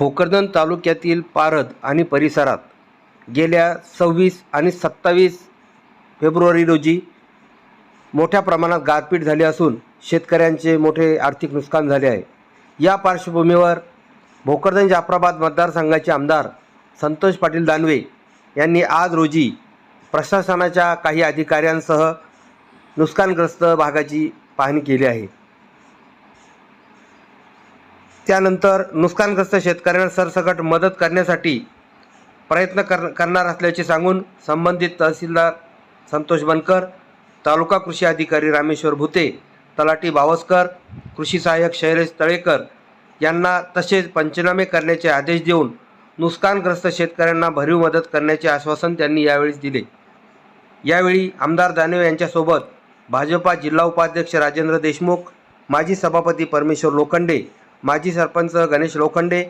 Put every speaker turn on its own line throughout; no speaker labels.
भोकरदन तालुक्यातील पारद आणि परिसरात गेल्या सव्वीस आणि सत्तावीस फेब्रुवारी रोजी मोठ्या प्रमाणात गारपीट झाली असून शेतकऱ्यांचे मोठे आर्थिक नुकसान झाले आहे. या पार्श्वभूमीवर भोकरदन जाफराबाद मतदारसंघाचे आमदार संतोष पाटील दानवे यांनी आज रोजी प्रशासनाच्या काही अधिकाऱ्यांसह नुकसानग्रस्त भागाची पाहणी केली आहे. त्यानंतर नुकसानग्रस्त शेतकऱ्यांना सरसकट मदत करण्यासाठी प्रयत्न कर करणार असल्याचे सांगून संबंधित तहसीलदार संतोष बनकर तालुका कृषी अधिकारी रामेश्वर भुते तलाटी भावस्कर कृषी सहाय्यक शैलेश तळेकर यांना तसेच पंचनामे करण्याचे आदेश देऊन नुकसानग्रस्त शेतकऱ्यांना भरीव मदत करण्याचे आश्वासन त्यांनी यावेळी दिले. यावेळी आमदार दानवे यांच्यासोबत भाजपा जिल्हा उपाध्यक्ष राजेंद्र देशमुख माजी सभापती परमेश्वर लोखंडे माजी सरपंच गणेश लोखंडे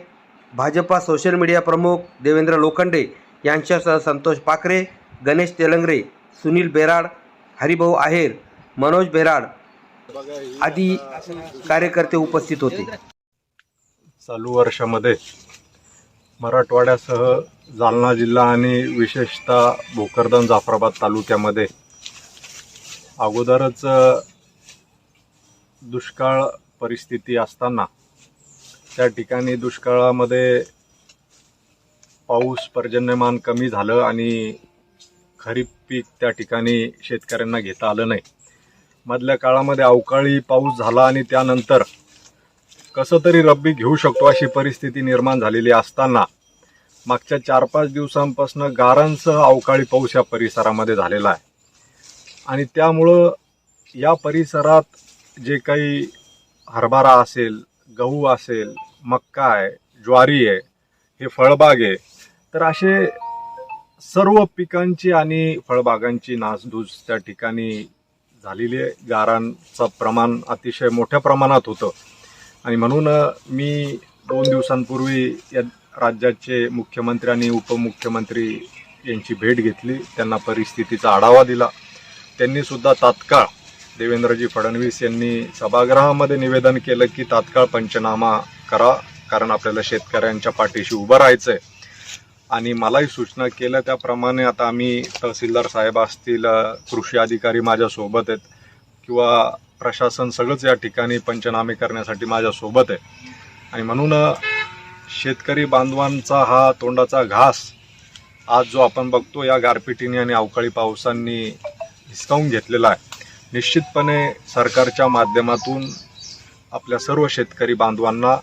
भाजपा सोशल मीडिया प्रमुख देवेंद्र लोखंडे यांच्यासह संतोष पाखरे गणेश तेलंगरे सुनील बेराड हरिभाऊ आहेर मनोज बेराड आदी कार्यकर्ते उपस्थित होते.
चालू वर्षामध्ये मराठवाड्यासह जालना जिल्हा आणि विशेषतः भोकरदन जाफराबाद तालुक्यामध्ये अगोदरच दुष्काळ परिस्थिती असताना त्या ठिकाणी दुष्काळामध्ये पाऊस पर्जन्यमान कमी झालं आणि खरीप पीक त्या ठिकाणी शेतकऱ्यांना घेता आलं नाही. मधल्या काळामध्ये अवकाळी पाऊस झाला आणि त्यानंतर कसं तरी रब्बी घेऊ शकतो अशी परिस्थिती निर्माण झालेली असताना मागच्या चार पाच दिवसांपासून गारांसह अवकाळी पाऊस या परिसरामध्ये झालेला आहे. आणि त्यामुळं या परिसरात जे काही हरभरा असेल गहू असेल मक्का आहे ज्वारी आहे हे फळबाग आहे तर असे सर्व पिकांची आणि फळबागांची नासधूस त्या ठिकाणी झालेली आहे. गारांचं प्रमाण अतिशय मोठ्या प्रमाणात होतं. आणि म्हणून मी दोन दिवसांपूर्वी या राज्याचे मुख्यमंत्री आणि उपमुख्यमंत्री यांची भेट घेतली. त्यांना परिस्थितीचा आढावा दिला. त्यांनी सुद्धा तात्काळ देवेंद्रजी फडणवीस यांनी सभागृहामध्ये निवेदन केलं की तात्काळ पंचनामा करा कारण आपल्याला शेतकऱ्यांच्या पाठीशी उभं राहायचं आहे आणि मलाही सूचना केल्या त्याप्रमाणे आता आम्ही तहसीलदार साहेब असतील कृषी अधिकारी माझ्यासोबत आहेत किंवा प्रशासन सगळंच या ठिकाणी पंचनामे करण्यासाठी माझ्यासोबत आहे. आणि म्हणून शेतकरी बांधवांचा हा तोंडाचा घास आज जो आपण बघतो या गारपिटीने आणि अवकाळी पावसांनी हिसकावून घेतलेला आहे. निश्चितपणे सरकारच्या माध्यमातून आपल्या सर्व शेतकरी बांधवांना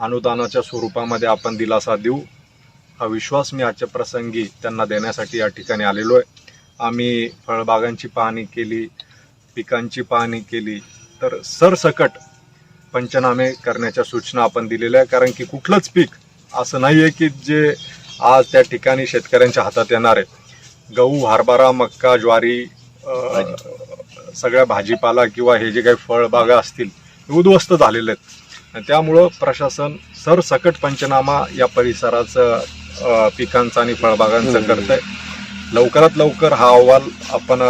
अनुदानाच्या स्वरूपामध्ये आपण दिलासा देऊ. हा विश्वास मी आजच्या प्रसंगी त्यांना देण्यासाठी या ठिकाणी आलेलो आहे. आम्ही फळबागांची पाहणी केली पिकांची पाहणी केली तर सरसकट पंचनामे करण्याच्या सूचना आपण दिलेल्या आहे कारण की कुठलंच पीक असं नाही आहे की जे आज त्या ठिकाणी शेतकऱ्यांच्या हातात येणार आहे. गहू हरभरा मक्का ज्वारी सगळ्या भाजीपाला किंवा हे जे काही फळबागा असतील हे उद्ध्वस्त झालेले आहेत. त्यामुळं प्रशासन सरसकट पंचनामा या परिसराचं पिकांचं आणि फळबागांचं करतंय. लवकरात लवकर हा अहवाल आपण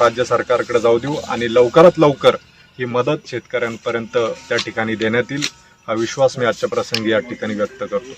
राज्य सरकारकडे जाऊ देऊ आणि लवकरात लवकर ही मदत शेतकऱ्यांपर्यंत त्या ठिकाणी देण्यात येईल. हा विश्वास मी आजच्या प्रसंगी या ठिकाणी व्यक्त करतो.